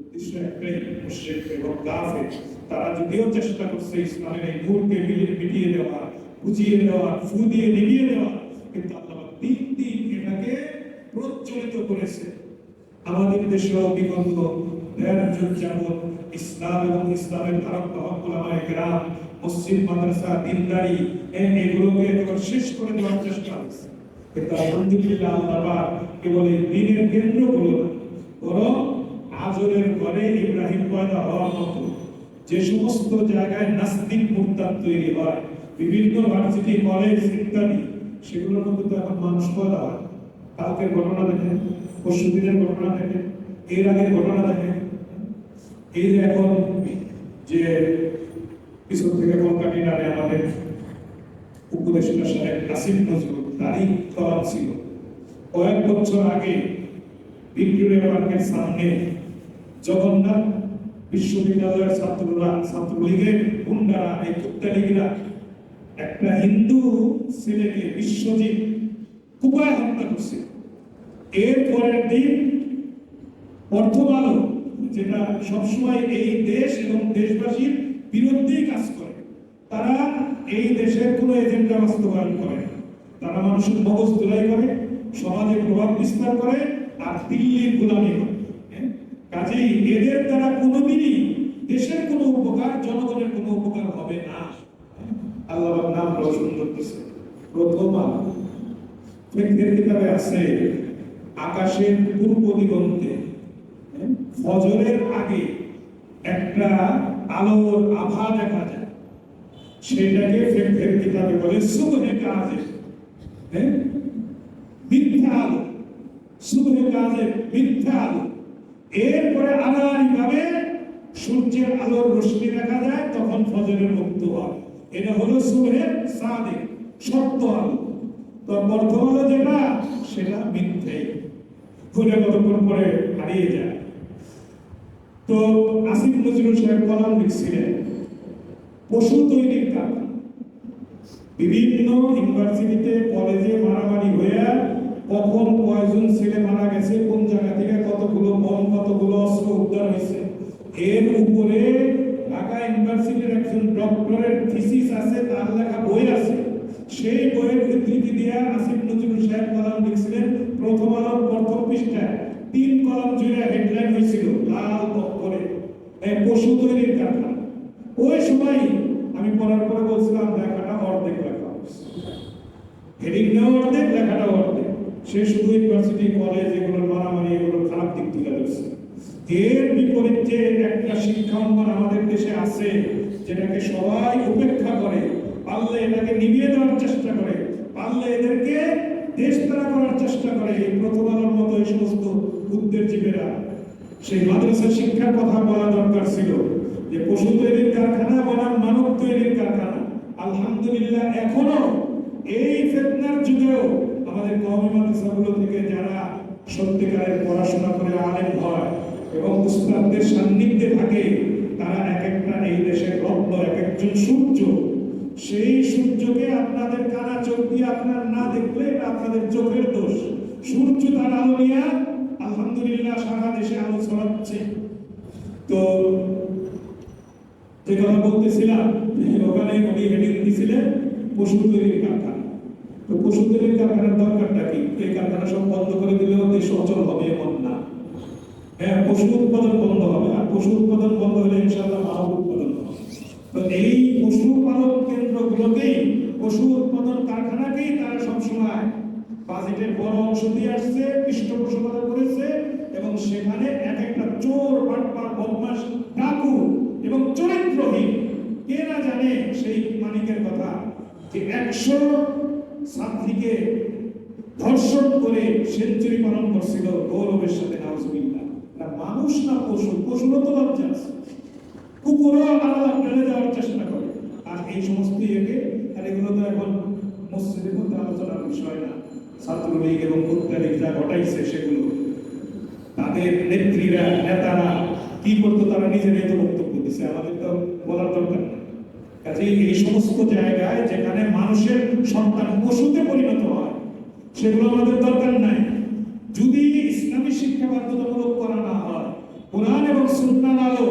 উদ্দেশ্য এবং কাফের তারা যদিও চেষ্টা করছে ইসলামের এই নূরকে মিটিয়ে দেওয়া বুঝিয়ে দেওয়া ফু দিয়ে নিভিয়ে দেওয়া, কিন্তু আল্লাহ দিন দিন এটাকে প্রজ্বলিত করেছে। আমাদের দেশেও বিগত দেড় যুগ যাবৎ ইসলাম এবং ইসলামের ধারক বাহক গ্রাম মসজিদ, মাদ্রাসা, দিনদারি এগুলোকে একেবারে শেষ করে দেওয়ার চেষ্টা হয়েছে কিন্তু আলহামদুলিল্লাহ আল্লাহ কেবল এই দিনের কেন্দ্রগুলো না পয়দা হওয়ার মতো যে সমস্ত জায়গায় নাস্তিক মুরতাদ তৈরি হয়, বিভিন্ন ভার্সিটি, কলেজ ইত্যাদি, সেগুলোর মধ্যে তো এখন মানুষ পয়দা হয়। কালকের ঘটনা দেখেন পরশু দিনের ঘটনা দেখেন, এর আগের ঘটনা দেখেন। এই যে এখন যে পিছন থেকে কলকাতা নামে আমাদের উপদেষ্টা সাহেব কাসিম নজরুল, তারই তরফ ছিল। কয়েক বছর আগে ভিক্টোরিয়া পার্কের সামনে জগন্নাথ বিশ্ববিদ্যালয়ের ছাত্ররা, ছাত্রলীগের গুন্ডারা, এই কুত্তালীগরা, একটা হিন্দু ছেলেকে বিশ্বজিৎ কুপায় হত্যা করছে এর পরের দিন অর্থবালো যেটা সবসময় এই দেশ এবং দেশবাসীর বিরুদ্ধেই কাজ করে, তারা এই দেশের কোনো এজেন্ডা বাস্তবায়ন করে। তারা মানুষের মগজ তোলাই করে সমাজে প্রভাব বিস্তার করে, আর দিল্লির গোলামি করে? কাজেই এদের দ্বারা কোনোদিনই দেশের কোনো উপকার জনগণের কোনো উপকার হবে না? আল্লাহ নাম রোশন করতেছে। প্রথম আলো। ফিকহের কিতাবে আছে? আকাশের পূর্ব দিগন্তে। হ্যাঁ, ফজরের আগে একটা আলোর আভা দেখা যায়। সেটাকে ফিকহের কিতাবে বলে? সুবহে কাজে। হ্যাঁ? মিথ্যা আলো। সুবহে কাজে মিথ্যা আলো। এরপরে আনারিভাবে সূর্যের আলোর রশ্মি দেখা যায়, তখন ফজরের মুক্ত হয়। এটা হলো সুবহে সাদিক সত্য আলো। যেটা, সেটা হারিয়ে যায়। তো নজরুল সাহেব কলাম বিভিন্ন ইউনিভার্সিটিতে কলেজে মারামারি হয়ে কখন কয়জন ছেলে মারা গেছে, কোন জায়গা থেকে কতগুলো বম কতগুলো অস্ত্র উদ্ধার হয়েছে? এর উপরে ঢাকা ইউনিভার্সিটির একজন ডক্টরের থিসিস আছে, তার লেখা বই আছে। সেই বইয়ের উদ্ধৃতি দিয়ে আসিফ নজরুল সাহেব কলাম লিখছিলেন, প্রথম আলোর প্রথম পৃষ্ঠায়। তিন কলাম জুড়ে হেডলাইন হয়েছিল, লাল এই পশু তৈরির কারখানা ওই সময় আমি পড়ার পরে বলছিলাম, লেখাটা অর্ধেক লেখা। হেডিং নেওয়া অর্ধেক, লেখাটা সে শুধু ইউনিভার্সিটি কলেজ এগুলোর মারামারি, এগুলোর খারাপ দিক তুলে ধরছে। এর বিপরীত যে একটা শিক্ষা অঙ্গন আমাদের দেশে আছে, যেটাকে সবাই উপেক্ষা করে, পারলে এটাকে নিভিয়ে দেওয়ার চেষ্টা করে, পারলে এদেরকে দেশ তারা করার চেষ্টা করে, এই প্রথম আলোর মতো এই সমস্ত উদ্যোগজীবীরা সেই মাদ্রাসা শিক্ষার কথা বলা দরকার ছিল, যে পশু তৈরির কারখানা বনাম, মানব তৈরির কারখানা। আলহামদুলিল্লাহ, এখনও এই ফেতনার যুগেও মাদ্রাসাগুলো থেকে যারা সত্যিকারের পড়াশোনা করে আলেম হয় এবং উস্তাদদের সান্নিধ্যে থাকে, তারা এক একটা এই দেশের রত্ন এক একজন সূর্য। সেই সূর্যকে আপনাদের কানা চোখ দিয়ে আপনার না দেখলে আপনাদের চোখের দোষ। সূর্য তার আলো নিয়ে আলহামদুলিল্লাহ, সারা দেশে আলো ছড়াচ্ছে। তো যে কথা বলতেছিলাম, ওখানে উনি হেডিং দিছিলেন পশু তৈরির কারখানা। তো পশু তৈরির কারখানার দরকারটা কারখানা সব বন্ধ করে দিলেও দেশ অচল হবে এমন না। হ্যাঁ পশু উৎপাদন বন্ধ হবে, আর পশু উৎপাদন বন্ধ হলে ইনশাআল্লাহ মানব উৎপাদন হবে। তো এই পশু পালন কেন্দ্রগুলোকেই পশু উৎপাদন কারখানাকেই তারা সবসময় বাজেটের বড় অংশ দিয়ে আসছে, পৃষ্ঠপোষকতা করেছে, এবং সেখানে এক একটা চোর, বাটপার বদমাস ডাকু এবং চরিত্রহীন, কে না জানে সেই মানিকের কথা যে একশো ছাত্রীকে ধর্ষণ করে সেঞ্চুরি পালন করছিল গৌরবের সাথে নাউজুবিল্লাহ না, মানুষ না পশু পশুরও তো লজ্জা আছে। কুকুরও আলাদা, ফেলে দেওয়ার চেষ্টা করে। আর এই সমস্ত ইয়েকে, আর এগুলো তো এখন মসজিদের মধ্যে আলোচনার বিষয় না। ছাত্রলীগ এবং মুক্তালীগ যা ঘটাইছে সেগুলো, তাদের নেত্রীরা, নেতারা, কি করতো তারা নিজেরাই তো বক্তব্য দিচ্ছে আমাদের তো বলার দরকার নেই। কাজেই এই সমস্ত জায়গায় যেখানে মানুষের সন্তান পশুতে পরিণত সেগুলো আমাদের দরকার নাই। যদি ইসলামী শিক্ষা বাধ্যতামূলক করা না হয়, কোরআন এবং সুন্নার আলো